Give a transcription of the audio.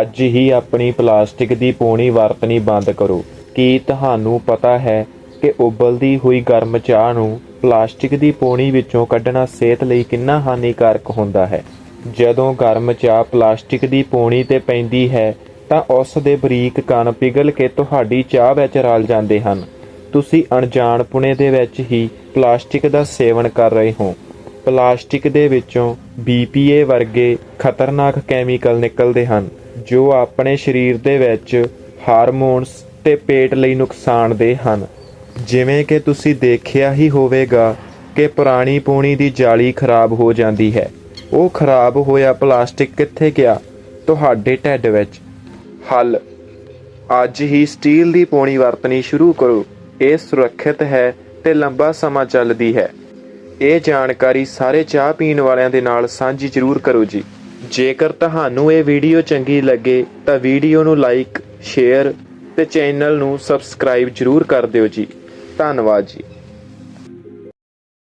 ਅੱਜ ਹੀ ਆਪਣੀ ਪਲਾਸਟਿਕ ਦੀ ਪੋਣੀ ਵਰਤਣੀ ਬੰਦ ਕਰੋ। ਕੀ ਤੁਹਾਨੂੰ ਪਤਾ ਹੈ ਕਿ ਉਬਲਦੀ ਹੋਈ ਗਰਮ ਚਾਹ ਨੂੰ ਪਲਾਸਟਿਕ ਦੀ ਪੋਣੀ ਵਿੱਚੋਂ ਕੱਢਣਾ ਸਿਹਤ ਲਈ ਕਿੰਨਾ ਹਾਨੀਕਾਰਕ ਹੁੰਦਾ ਹੈ? ਜਦੋਂ ਗਰਮ ਚਾਹ ਪਲਾਸਟਿਕ ਦੀ ਪੋਣੀ ਤੇ ਪੈਂਦੀ ਹੈ, ਤਾਂ ਉਸ ਦੇ ਬਰੀਕ ਕਣ ਪਿਘਲ ਕੇ ਤੁਹਾਡੀ ਚਾਹ ਵਿੱਚ ਰਲ ਜਾਂਦੇ ਹਨ। ਤੁਸੀਂ ਅਣਜਾਣਪੁਣੇ ਦੇ ਵਿੱਚ ਹੀ ਪਲਾਸਟਿਕ ਦਾ ਸੇਵਨ ਕਰ ਰਹੇ ਹੋ। ਪਲਾਸਟਿਕ ਦੇ ਵਿੱਚੋਂ BPA ਵਰਗੇ ਖਤਰਨਾਕ ਕੈਮੀਕਲ ਨਿਕਲਦੇ ਹਨ, ਜੋ ਆਪਣੇ ਸਰੀਰ ਦੇ ਵਿੱਚ ਹਾਰਮੋਨਸ ਤੇ ਪੇਟ ਲਈ ਨੁਕਸਾਨਦੇਹ ਹਨ। ਜਿਵੇਂ ਕਿ ਤੁਸੀਂ ਦੇਖਿਆ ਹੀ ਹੋਵੇਗਾ ਕਿ ਪੁਰਾਣੀ ਪੂਣੀ ਦੀ ਜਾਲੀ ਖਰਾਬ ਹੋ ਜਾਂਦੀ ਹੈ। ਉਹ ਖਰਾਬ ਹੋਇਆ ਪਲਾਸਟਿਕ ਕਿੱਥੇ ਗਿਆ? ਤੁਹਾਡੇ ਢਿੱਡ ਵਿੱਚ। ਹੱਲ। ਅੱਜ ਹੀ ਸਟੀਲ ਦੀ ਪੂਣੀ ਵਰਤਣੀ ਸ਼ੁਰੂ ਕਰੋ। ਇਹ ਸੁਰੱਖਿਅਤ ਹੈ ਤੇ ਲੰਬਾ ਸਮਾਂ ਚੱਲਦੀ ਹੈ। ਇਹ ਜਾਣਕਾਰੀ ਸਾਰੇ ਚਾਹ ਪੀਣ ਵਾਲਿਆਂ ਦੇ ਨਾਲ ਸਾਂਝੀ ਜ਼ਰੂਰ ਕਰੋ ਜੀ। ਜੇਕਰ ਤੁਹਾਨੂੰ ਇਹ ਵੀਡੀਓ ਚੰਗੀ ਲੱਗੇ, ਤਾਂ ਵੀਡੀਓ ਨੂੰ ਲਾਈਕ, ਸ਼ੇਅਰ ਤੇ ਚੈਨਲ ਨੂੰ ਸਬਸਕ੍ਰਾਈਬ ਜ਼ਰੂਰ ਕਰ ਦਿਓ ਜੀ। ਧੰਨਵਾਦ ਜੀ।